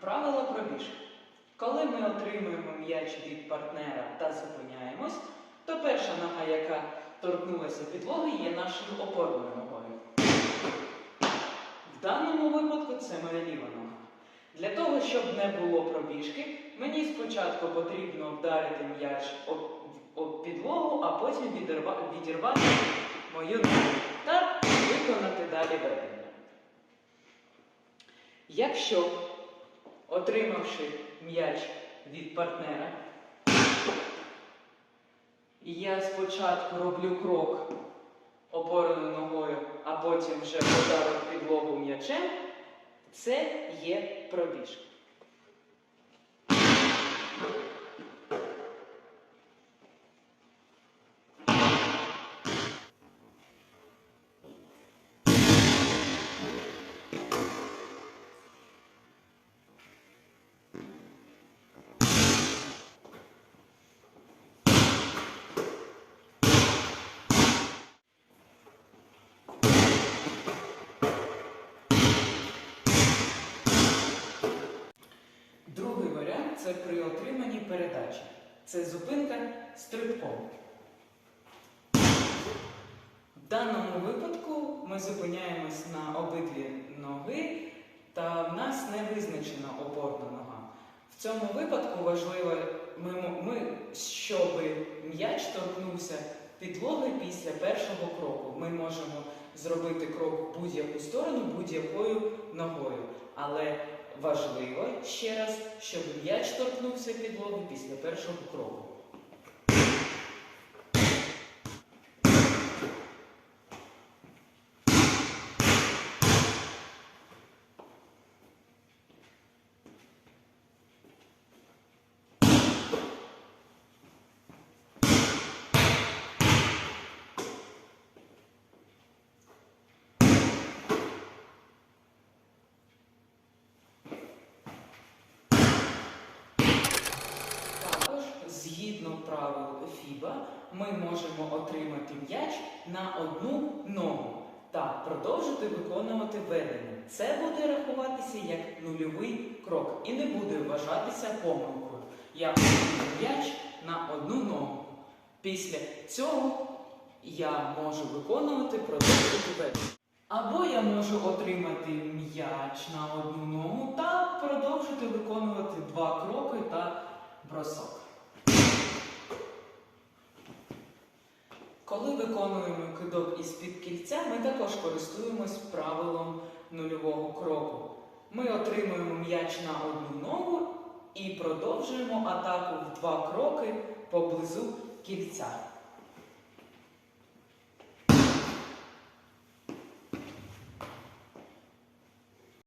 Правило пробіжки. Коли ми отримуємо м'яч від партнера та зупиняємось, то перша нога, яка торкнулася підлоги, є нашою опорною ногою. В даному випадку це моя ліва нога. Для того, щоб не було пробіжки, мені спочатку потрібно вдарити м'яч об підлогу, а потім відірвати мою ногу та виконати далі ведення. Якщо, отримавши м'яч від партнера, я спочатку роблю крок опорною ногою, а потім вже ударив підлогу м'ячем, це є пробіжка. Це при отриманні передачі. Це зупинка стрибком. В даному випадку ми зупиняємось на обидві ноги, та в нас не визначена опорна нога. В цьому випадку важливо, ми, ми, щоб м'яч торкнувся підлоги після першого кроку. Ми можемо зробити крок в будь-яку сторону будь-якою ногою. Але важливо ще раз, щоб м'яч торкнувся підлоги після першого кроку. Також, згідно правил FIBA, ми можемо отримати м'яч на одну ногу та продовжити виконувати ведення. Це буде рахуватися як нульовий крок і не буде вважатися помилкою. Я отримую м'яч на одну ногу. Після цього я можу виконувати продовжити ведення. Або я можу отримати м'яч на одну ногу та продовжити виконувати два кроки та бросок. Коли виконуємо кидок із-під кільця, ми також користуємось правилом нульового кроку. Ми отримуємо м'яч на одну ногу і продовжуємо атаку в два кроки поблизу кільця.